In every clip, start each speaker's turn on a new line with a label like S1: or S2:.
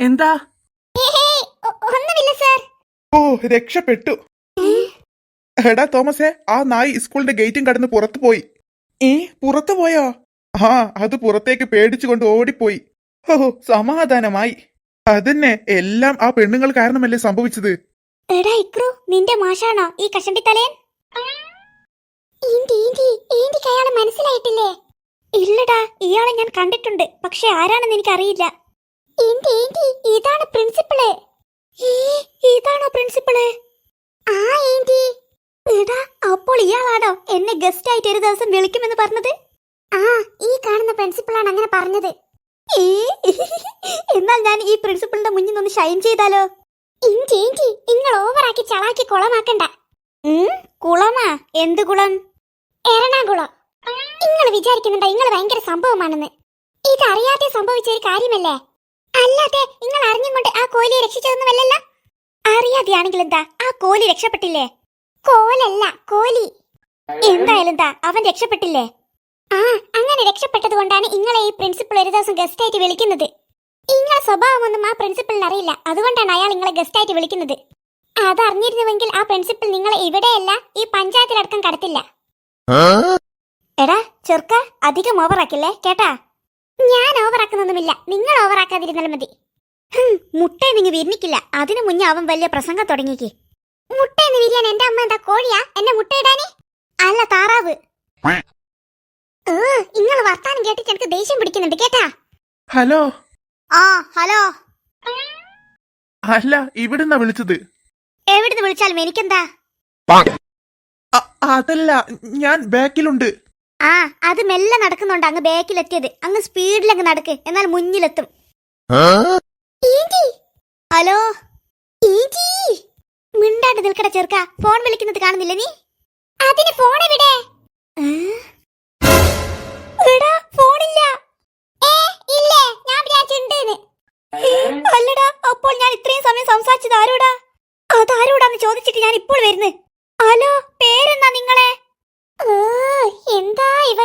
S1: എന്താ?
S2: ഒന്നുമില്ല സർ
S3: ഓ രക്ഷപ്പെട്ടു. എടാ തോമസേ ആ നായി സ്കൂളിന്റെ ഗേറ്റും കടന്ന് പുറത്തു പോയി. ഏ പുറത്തു പോയോ? ആ അത് പുറത്തേക്ക് പേടിച്ചുകൊണ്ട് ഓടിപ്പോയി. ഓ സമാധാനമായി. അതന്നെ എല്ലാം ആ പെണ്ണുങ്ങൾ കാരണമല്ലേ സംഭവിച്ചത്?
S2: എടാ ഇക്രു നിന്റെ മാഷാണോ ഈ കഷണ്ടി തലേൻ മനസ്സിലായിട്ടില്ലേ? ഇല്ലടാ ഇയാളെ ഞാൻ കണ്ടിട്ടുണ്ട് പക്ഷെ ആരാണെന്ന് എനിക്കറിയില്ല. ഇതാണ് പ്രിൻസിപ്പൾ. ഇതാണോ പ്രിൻസിപ്പൾ? ആ ഏന്റി എടാ അപ്പോൾ ഇയാളാണോ എന്നെ ഗസ്റ്റ് ആയിട്ട് ഒരു ദിവസം വിളിക്കുമെന്ന് പറഞ്ഞത്? ആ ഈ കാണുന്ന പ്രിൻസിപ്പളാണ് അങ്ങനെ പറഞ്ഞത്. എന്നാൽ ഞാൻ ഈ പ്രിൻസിപ്പളിന്റെ മുന്നിൽ നിന്ന് ഷൈൻ ചെയ്താലോ? ഇഞ്ചി ഇഞ്ചി നിങ്ങൾ ഓവറാക്കി ചളാക്കി കുളമാക്കണ്ട. കുളമാ? എന്ത് കുളം? എറണാകുളം. നിങ്ങൾ വിചാരിക്കുന്നുണ്ടോ നിങ്ങൾ ഭയങ്കര സംഭവമാണെന്ന്? ഇതറിയാതെ സംഭവിച്ച ഒരു കാര്യമല്ലേ? അല്ലാതെ നിങ്ങൾ അറിഞ്ഞുകൊണ്ട് ആ കോലിയെ രക്ഷിച്ചതൊന്നുമല്ലല്ലോ അറിയാതെയാണെങ്കിൽ എന്താ ആ കോലി രക്ഷപ്പെട്ടില്ലേ? കോലല്ല കോലി. എന്തായാലും എന്താ അവൻ രക്ഷപ്പെട്ടില്ലേ? ആ അങ്ങനെ രക്ഷപ്പെട്ടത് കൊണ്ടാണ് നിങ്ങളെ ഈ പ്രിൻസിപ്പൾ ഒരു ദിവസം ഗസ്റ്റ് ആയിട്ട് വിളിക്കുന്നത്. നിങ്ങളെ സ്വഭാവമൊന്നും ആ പ്രിൻസിപ്പളിന് അറിയില്ല. അതുകൊണ്ടാണ് അയാൾ നിങ്ങളെ ഗസ്റ്റ് ആയിട്ട് വിളിക്കുന്നത്. അതറിഞ്ഞിരുന്നുവെങ്കിൽ ആ പ്രിൻസിപ്പൽ നിങ്ങളെ ഇവിടെയല്ല ഈ പഞ്ചായത്തിലടക്കം കടത്തില്ല. എടാ ചെറുക്ക അധികം ഓവറാക്കില്ലേ കേട്ടാ? ഞാൻ ഓവറാക്കുന്നൊന്നുമില്ല. നിങ്ങൾ ഓവറാക്കാതിരുന്നാലും മതി. മുട്ട നിങ്ങൾ വിരിഞ്ഞിക്കില്ല. അതിനു മുന്നേ അവൻ വലിയ പ്രസംഗം തുടങ്ങിക്ക്. മുട്ടയെന്ന് വിരിയാൻ എന്റെ അമ്മ എന്താ കോഴിയാ? എന്നെ മുട്ടയിടാനേ അല്ല താറാവ്. നിങ്ങൾ വർത്താനം കേട്ടിട്ട് എനിക്ക് ദേഷ്യം പിടിക്കുന്നുണ്ട് കേട്ടാ?
S3: ഹലോ?
S2: ആ ഹലോ?
S3: അല്ല ഇവിടുന്നാ വിളിച്ചത്.
S2: എവിടുന്ന് വിളിച്ചാലും എനിക്കെന്താ?
S3: അതല്ല ഞാൻ ബാക്കിലുണ്ട്.
S2: ആ അത് മെല്ലെ നടക്കുന്നുണ്ട് അങ്ങ് ബാക്കിലെത്തിയത്. അങ്ങ് സ്പീഡിൽ അങ്ങ് നടക്ക് എന്നാൽ മുന്നിലെത്തും. ഹലോ? മിണ്ടാണ്ട് നിൽക്കട ചെറുക്ക ഫോൺ വിളിക്കുന്നത് കാണുന്നില്ല നീ? അതിന് ഫോൺ എവിടെ? അല്ലടാ അപ്പോൾ ഞാൻ ഇത്രയും സമയം സംസാരിച്ചത് ആരോടാ? അതാരോടാന്ന് ചോദിച്ചിട്ട് ഞാൻ ഇപ്പോൾ വരുന്നു ഹലോ പേരെന്നാ നിങ്ങളെ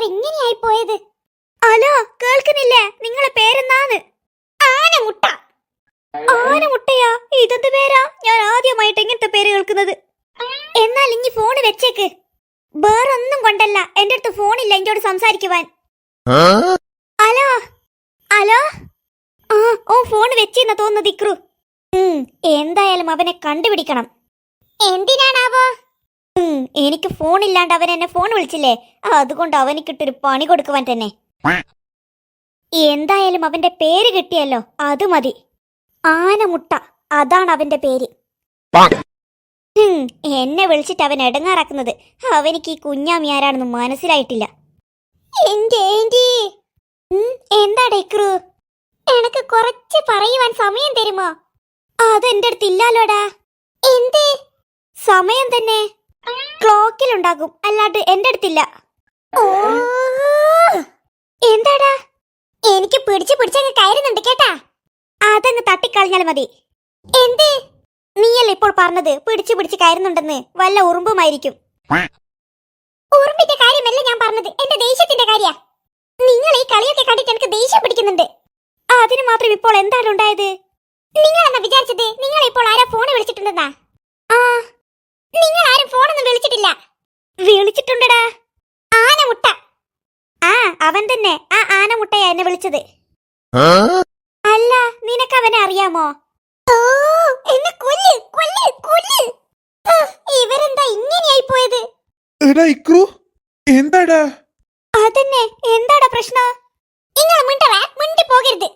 S2: ഇങ്ങനെയായി പോയത്? അലോ കേൾക്കുന്നില്ലേ? നിങ്ങളെ പേരെന്താണ്? ആനമുട്ട. ആനമുട്ടയാ? ഇതെന്ത് പേരാ? ഞാൻ ആദ്യമായിട്ട് ഇങ്ങനത്തെ പേര് കേൾക്കുന്നത്. എന്നാൽ ഇനി ഫോണ് വെച്ചേക്ക്. വേറൊന്നും കൊണ്ടല്ല. എന്റെ അടുത്ത് ഫോണില്ല എന്നോട് സംസാരിക്കുവാൻ. Hello hello. ആ ഓ ഫോൺ വെച്ചെന്നാ തോന്നുന്നു ഇക്രു. എന്തായാലും അവനെ കണ്ടുപിടിക്കണം. എന്തിനാണാവോ? ഉം, ഫോൺ ഇല്ലാണ്ട് അവൻ എന്നെ ഫോൺ വിളിച്ചില്ലേ? അതുകൊണ്ട് അവനിക്കിട്ടൊരു പണി കൊടുക്കുവാൻ തന്നെ. എന്തായാലും അവന്റെ പേര് കിട്ടിയല്ലോ അത് മതി. ആനമുട്ട അതാണ് അവന്റെ പേര്. എന്നെ വിളിച്ചിട്ട് അവൻ എടങ്ങാറാക്കുന്നത്. അവനിക്ക് ഈ കുഞ്ഞാമി ആരാണെന്ന് മനസ്സിലായിട്ടില്ല. എന്താ ഡേക്രു എനക്ക് കുറച്ച് പറയുവാൻ സമയം തരുമോ? അതെന്റെ അടുത്ത് എന്തേ? സമയം തന്നെ? ക്ലോക്കിലുണ്ടാകും. അല്ലാണ്ട് എന്റെ അടുത്തില്ല. എന്താടാ? എനിക്ക് പിടിച്ചു പിടിച്ചങ്ങ് കയറുന്നുണ്ട് കേട്ടാ. അതങ്ങ് തട്ടിക്കളഞ്ഞാൽ മതി. എന്തേ? നീയല്ലേ ഇപ്പോൾ പറഞ്ഞത് പിടിച്ചു പിടിച്ച് കയറുന്നുണ്ടെന്ന്. വല്ല ഉറുമ്പുമായിരിക്കും. ഉറുമ്പിന്റെ കാര്യമല്ല ഞാൻ പറഞ്ഞത്? എന്റെ ദേഷ്യത്തിന്റെ കാര്യ. നിങ്ങൾ ഈ കളിയൊക്കെ കണ്ടിട്ട് എനിക്ക് ദേഷ്യം പിടിക്കുന്നുണ്ട്. അതിന് മാത്രം ഇപ്പോൾ എന്താണ് ഉണ്ടായത് നിങ്ങൾ എന്താ വിചാരിച്ചത്? നിങ്ങൾ ഇപ്പോൾ ആരാ ഫോൺ വിളിച്ചിട്ടുണ്ടെന്നാ ആ നിങ്ങൾ ആരും ഫോണൊന്നും വിളിച്ചിട്ടില്ല വിളിച്ചിട്ടുണ്ടടാ ആനമുട്ട ആ അവൻ തന്നെ ആ ആനമുട്ടയാ എന്നെ വിളിച്ചത്. അല്ല നിനക്ക് അവനെ അറിയാമോ? ഓ എന്നെ കൊല്ല് കൊല്ല് കൊല്ല്. ഇവരെന്താ ഇങ്ങനെയായി പോയത്?
S3: എടാ ഇക്രു എന്താടാ?
S2: അതന്നെ എന്താടാ പ്രശ്നം? നിങ്ങൾ മിണ്ടവേ മിണ്ടി പോകരുത്